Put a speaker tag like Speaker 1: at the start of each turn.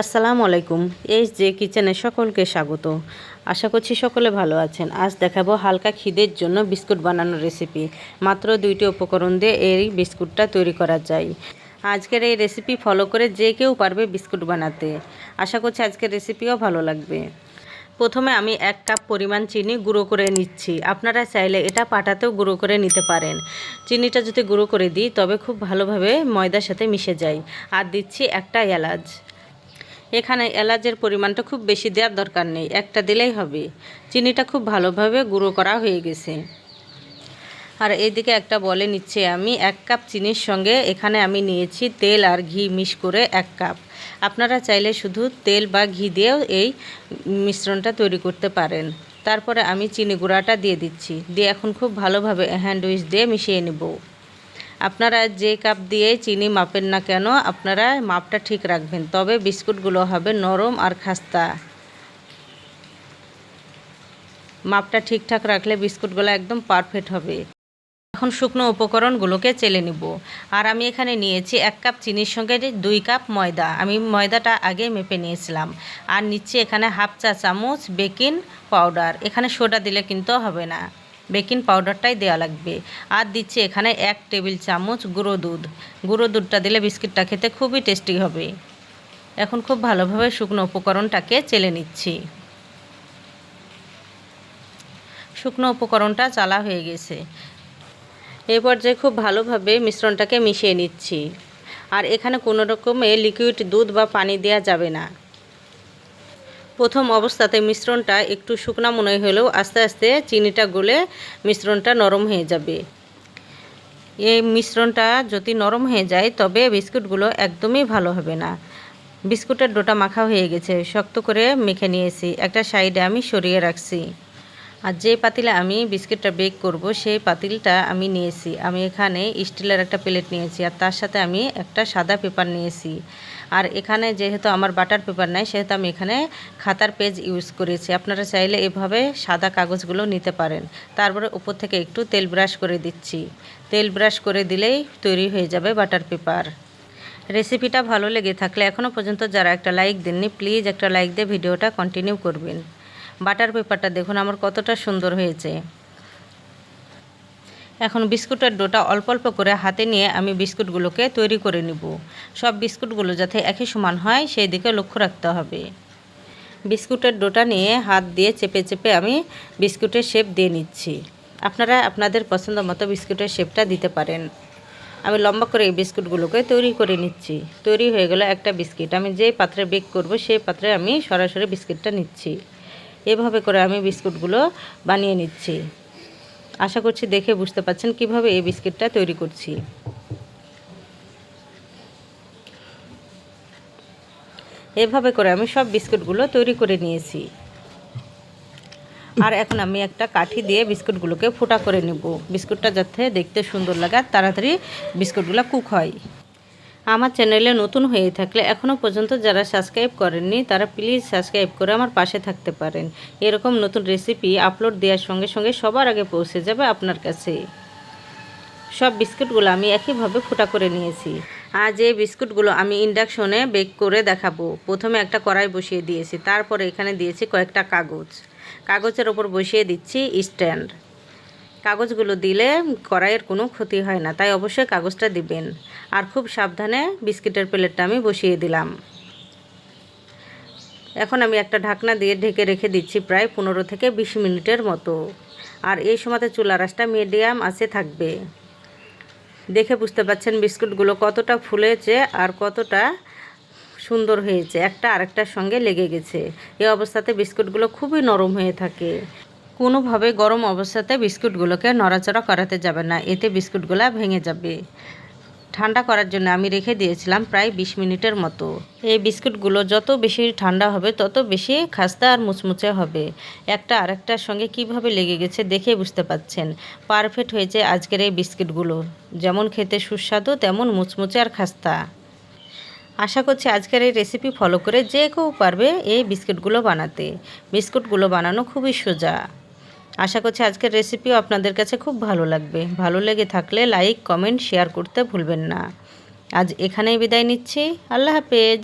Speaker 1: আসসালামু আলাইকুম, এই যে কিচেনে সকলকে স্বাগত। আশা করছি সকলে ভালো আছেন। আজ দেখাবো হালকা খিদের জন্য বিস্কুট বানানোর রেসিপি। মাত্র দুইটি উপকরণ দিয়ে এই বিস্কুটটা তৈরি করা যায়। আজকের এই রেসিপি ফলো করে যে কেউ পারবে বিস্কুট বানাতে। আশা করছি আজকের রেসিপিও ভালো লাগবে। প্রথমে আমি এক কাপ পরিমাণ চিনি গুঁড়ো করে নিচ্ছি। আপনারা চাইলে এটা পাটাতেও গুঁড়ো করে নিতে পারেন। চিনিটা যদি গুঁড়ো করে দিই, তবে খুব ভালোভাবে ময়দার সাথে মিশে যায়। আর দিচ্ছি একটা এলাচ। এখানে এলাচের পরিমাণটা খুব বেশি দেওয়ার দরকার নেই, একটা দিলেই হবে। চিনিটা খুব ভালোভাবে গুঁড়ো করা হয়ে গেছে। আর এইদিকে একটা বলে নিচ্ছে আমি, এক কাপ চিনির সঙ্গে এখানে আমি নিয়েছি তেল আর ঘি মিশ করে এক কাপ। আপনারা চাইলে শুধু তেল বা ঘি দিয়েও এই মিশ্রণটা তৈরি করতে পারেন। তারপরে আমি চিনি গুঁড়াটা দিয়ে দিচ্ছি। দিয়ে এখন খুব ভালোভাবে হ্যান্ড উইচ দিয়ে মিশিয়ে নেব। আপনারা যে কাপ দিয়ে চিনি মাপেন না কেন, আপনারা মাপটা ঠিক রাখবেন। তবে বিস্কুটগুলো হবে নরম আর খাস্তা। মাপটা ঠিকঠাক রাখলে বিস্কুটগুলো একদম পারফেক্ট হবে। এখন শুকনো উপকরণগুলোকে চেলে নিব। আর আমি এখানে নিয়েছি এক কাপ চিনির সঙ্গে দুই কাপ ময়দা। আমি ময়দাটা আগে মেপে নিয়েছিলাম। আর নিচ্ছি এখানে হাফ চা চামচ বেকিং পাউডার। এখানে সোডা দিলে কিন্তু হবে না। বেকিং পাউডারটাই দেওয়া লাগবে। আর দিচ্ছি এখানে এক টেবিল চামচ গুঁড়ো দুধ। গুঁড়ো দুধটা দিলে বিস্কিটটা খেতে খুবই টেস্টি হবে। এখন খুব ভালোভাবে শুকনো উপকরণটাকে চেলে নিচ্ছি। শুকনো উপকরণটা চালা হয়ে গেছে। এই পর্যায়ে খুব ভালোভাবে মিশ্রণটাকে মিশিয়ে নিচ্ছি। আর এখানে কোনো রকমে লিকুইড দুধ বা পানি দেওয়া যাবে না। প্রথম অবস্থাতে মিশ্রণটা একটু শুকনো মনে হলেও আস্তে আস্তে চিনিটা গলে মিশ্রণটা নরম হয়ে যাবে। এই মিশ্রণটা যদি নরম হয়ে যায়, তবে বিস্কুটগুলো একদমই ভালো হবে না। বিস্কুটের ডোটা মাখা হয়ে গেছে, শক্ত করে মেখে নিয়েছি। একটা সাইডে আমি সরিয়ে রাখছি। আর যে পাতিলে আমি বিস্কিটটা বেক করব, সেই পাতিলটা আমি নিয়েছি। আমি এখানে স্টিলের একটা প্লেট নিয়েছি আর তার সাথে আমি একটা সাদা পেপার নিয়েছি। আর এখানে যেহেতু আমার বাটার পেপার নাই, সেহেতু আমি এখানে খাতার পেজ ইউজ করেছি। আপনারা চাইলে এভাবে সাদা কাগজগুলো নিতে পারেন। তারপরে উপর থেকে একটু তেল ব্রাশ করে দিচ্ছি। তেল ব্রাশ করে দিলেই তৈরি হয়ে যাবে বাটার পেপার। রেসিপিটা ভালো লেগে থাকলে এখনও পর্যন্ত যারা একটা লাইক দেননি প্লিজ একটা লাইক দিয়ে ভিডিওটা কন্টিনিউ করবেন। বাটার পেপারটা দেখুন, আমার কতটা সুন্দর হয়েছে। এখন বিস্কুটের ডোটা অল্প অল্প করে হাতে নিয়ে আমি বিস্কুটগুলোকে তৈরি করে নিব। সব বিস্কুটগুলো যাতে একই সমান হয়, সেই দিকে লক্ষ্য রাখতে হবে। বিস্কুটের ডোটা নিয়ে হাত দিয়ে চেপে চেপে আমি বিস্কুটের শেপ দিয়ে নিচ্ছি। আপনারা আপনাদের পছন্দ মতো বিস্কুটের শেপটা দিতে পারেন। আমি লম্বা করে এই বিস্কুটগুলোকে তৈরি করে নিচ্ছি। তৈরি হয়ে গেল একটা বিস্কিট। আমি যে পাত্রে বেক করব, সেই পাত্রে আমি সরাসরি বিস্কিটটা নিচ্ছি। এভাবে করে আমি বিস্কুটগুলো বানিয়ে নিচ্ছি। আশা করছি দেখে বুঝতে পাচ্ছেন কীভাবে এই বিস্কিটটা তৈরি করছি। এভাবে করে আমি সব বিস্কুটগুলো তৈরি করে নিয়েছি। আর এখন আমি একটা কাঠি দিয়ে বিস্কুটগুলোকে ফোটা করে নেব। বিস্কুটটা যাতে দেখতে সুন্দর লাগে আর তাড়াতাড়ি বিস্কুটগুলো কুক হয়। আমার চ্যানেলে নতুন হয়ে থাকলে এখনও পর্যন্ত যারা সাবস্ক্রাইব করেননি, তারা প্লিজ সাবস্ক্রাইব করে আমার পাশে থাকতে পারেন। এরকম নতুন রেসিপি আপলোড দেওয়ার সঙ্গে সঙ্গে সবার আগে পৌঁছে যাবে আপনার কাছে। সব বিস্কুটগুলো আমি একইভাবে ফুটা করে নিয়েছি। আজ এই বিস্কুটগুলো আমি ইন্ডাকশনে বেক করে দেখাবো। প্রথমে একটা কড়াই বসিয়ে দিয়েছি, তারপরে এখানে দিয়েছি কয়েকটা কাগজ। কাগজের ওপর বসিয়ে দিচ্ছি স্ট্যান্ড কাগজগুলো দিলে কড়াইয়ের কোনো ক্ষতি হয় না। তাই অবশ্যই কাগজটা দিবেন। আর খুব সাবধানে বিস্কিটের প্লেটটা আমি বসিয়ে দিলাম। এখন আমি একটা ঢাকনা দিয়ে ঢেকে রেখে দিচ্ছি প্রায় পনেরো থেকে বিশ মিনিটের মতো। আর এই সময়তে চুলা রাসটা মিডিয়াম আছে থাকবে। দেখে বুঝতে পাচ্ছেন বিস্কুটগুলো কতটা ফুলেছে আর কতটা সুন্দর হয়েছে। একটা আরেকটার সঙ্গে লেগে গেছে। এই অবস্থাতে বিস্কুটগুলো খুবই নরম হয়ে থাকে। কোনোভাবে গরম অবস্থাতে বিস্কুটগুলোকে নড়াচড়া করাতে যাবে না। এতে বিস্কুটগুলো ভেঙে যাবে। ঠান্ডা করার জন্য আমি রেখে দিয়েছিলাম প্রায় বিশ মিনিটের মতো। এই বিস্কুটগুলো যত বেশি ঠান্ডা হবে, তত বেশি খাস্তা আর মুচমুচে হবে। একটা আরেকটার সঙ্গে কীভাবে লেগে গেছে দেখে বুঝতে পাচ্ছেন। পারফেক্ট হয়েছে আজকের এই বিস্কিটগুলো। যেমন খেতে সুস্বাদু, তেমন মুচমুচে আর খাস্তা। আশা করছি আজকের এই রেসিপি ফলো করে যে কেউ পারবে এই বিস্কিটগুলো বানাতে। বিস্কুটগুলো বানানো খুবই সোজা। আশা করছি আজকের রেসিপিও আপনাদের কাছে খুব ভালো লাগবে। ভালো লেগে থাকলে লাইক কমেন্ট শেয়ার করতে ভুলবেন না। আজ এখানেই বিদায় নিচ্ছি। আল্লাহ হাফেজ।